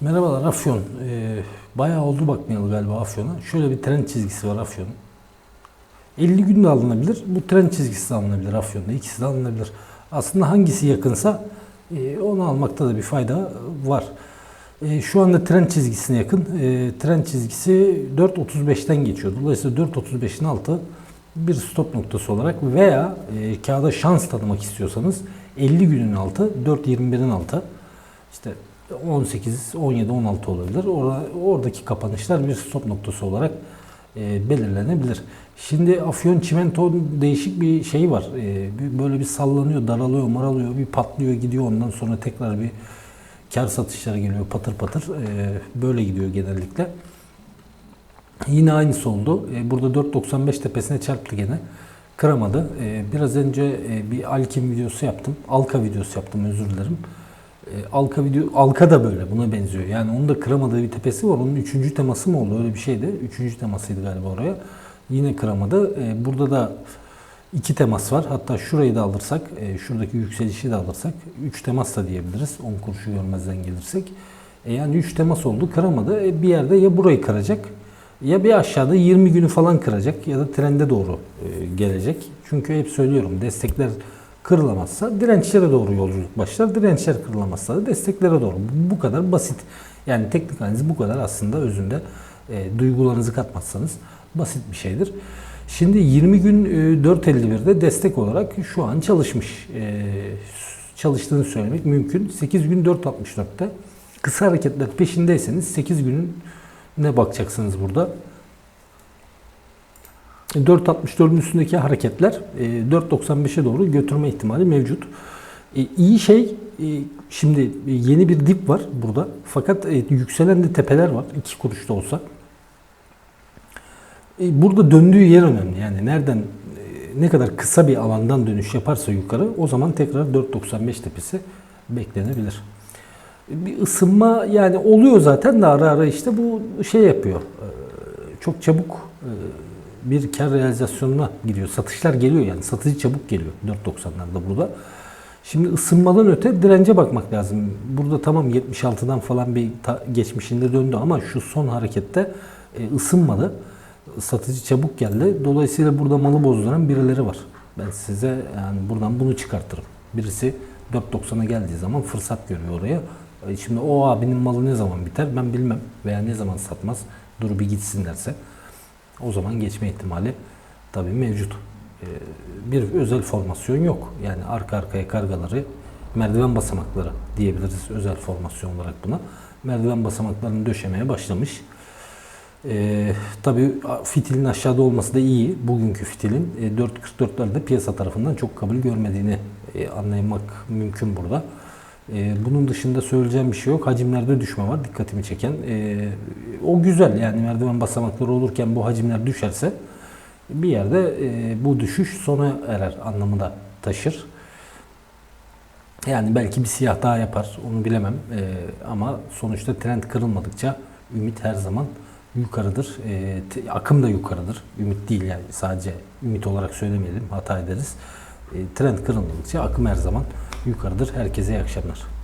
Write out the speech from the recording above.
Merhabalar Afyon. Ee, bayağı oldu bakmayalı galiba Afyon'a. Şöyle bir tren çizgisi var Afyon'un. 50 günde alınabilir. Bu tren çizgisi de alınabilir Afyon'da. İkisi de alınabilir. Aslında hangisi yakınsa e, onu almakta da bir fayda var. E, şu anda tren çizgisine yakın. E, tren çizgisi 4.35'ten geçiyor. Dolayısıyla 4.35'in altı bir stop noktası olarak veya e, kağıda şans tanımak istiyorsanız 50 günün altı 4.21'in altı işte 18, 17, 16 olabilir. Orada, oradaki kapanışlar bir stop noktası olarak e, belirlenebilir. Şimdi Afyon Çimento değişik bir şey var. E, böyle bir sallanıyor, daralıyor, maralıyor, bir patlıyor, gidiyor. Ondan sonra tekrar bir kar satışları geliyor patır patır. E, böyle gidiyor genellikle. Yine aynısı oldu. Burada 4.95 tepesine çarptı gene. Kıramadı. Biraz önce bir Alkim videosu yaptım. Alka videosu yaptım özür dilerim. E, Alka video Alka da böyle buna benziyor. Yani onun da kıramadığı bir tepesi var. Onun üçüncü teması mı oldu? Öyle bir şeydi. Üçüncü temasıydı galiba oraya. Yine kıramadı. E, Burada da iki temas var. Hatta şurayı da alırsak, e, şuradaki yükselişi de alırsak üç temas da diyebiliriz. 10 kuruşu görmezden gelirsek. Yani üç temas oldu. Kıramadı. Bir yerde ya burayı kıracak ya bir aşağıda 20 günü falan kıracak ya da trende doğru gelecek. Çünkü hep söylüyorum destekler kırılamazsa dirençlere doğru yolculuk başlar. Dirençler kırılamazsa da desteklere doğru. Bu, kadar basit. Yani teknik analiz bu kadar aslında özünde e, duygularınızı katmazsanız basit bir şeydir. Şimdi 20 gün e, 4.51'de destek olarak şu an çalışmış. E, çalıştığını söylemek mümkün. 8 gün 4.64'te. Kısa hareketler peşindeyseniz 8 günün ne bakacaksınız burada? 4.64'ün üstündeki hareketler e, 4.95'e doğru götürme ihtimali mevcut. E, iyi şey e, şimdi yeni bir dip var burada. Fakat e, yükselen de tepeler var. 2 kuruş da olsa. Burada döndüğü yer önemli. Yani nereden ne kadar kısa bir alandan dönüş yaparsa yukarı o zaman tekrar 4.95 tepesi beklenebilir. Bir ısınma yani oluyor zaten de ara ara işte bu şey yapıyor. Çok çabuk bir kar realizasyonuna gidiyor. Satışlar geliyor yani satıcı çabuk geliyor 4.90'larda burada. Şimdi ısınmadan öte dirence bakmak lazım. Burada tamam 76'dan falan bir geçmişinde döndü ama şu son harekette e, ısınmadı. Satıcı çabuk geldi. Dolayısıyla burada malı bozduran birileri var. Ben size yani buradan bunu çıkartırım. Birisi 4.90'a geldiği zaman fırsat görüyor oraya. E, Şimdi o abinin malı ne zaman biter ben bilmem veya ne zaman satmaz. Dur bir gitsin derse o zaman geçme ihtimali tabii mevcut. Ee, Bir özel formasyon yok. Yani arka arkaya kargaları merdiven basamakları diyebiliriz özel formasyon olarak buna. Merdiven basamaklarını döşemeye başlamış. Ee, tabii fitilin aşağıda olması da iyi. Bugünkü fitilin e, 4.44'lerde piyasa tarafından çok kabul görmediğini e, anlamak mümkün burada. E, bunun dışında söyleyeceğim bir şey yok. Hacimlerde düşme var dikkatimi çeken. E, o güzel yani merdiven basamakları olurken bu hacimler düşerse bir yerde e, bu düşüş sona erer anlamında taşır. Yani belki bir siyah daha yapar onu bilemem E, ama sonuçta trend kırılmadıkça ümit her zaman yukarıdır. E, te- akım da yukarıdır. Ümit değil yani sadece ümit olarak söylemeyelim hata ederiz. E, trend kırılmadıkça akım her zaman yukarıdır. Herkese iyi akşamlar.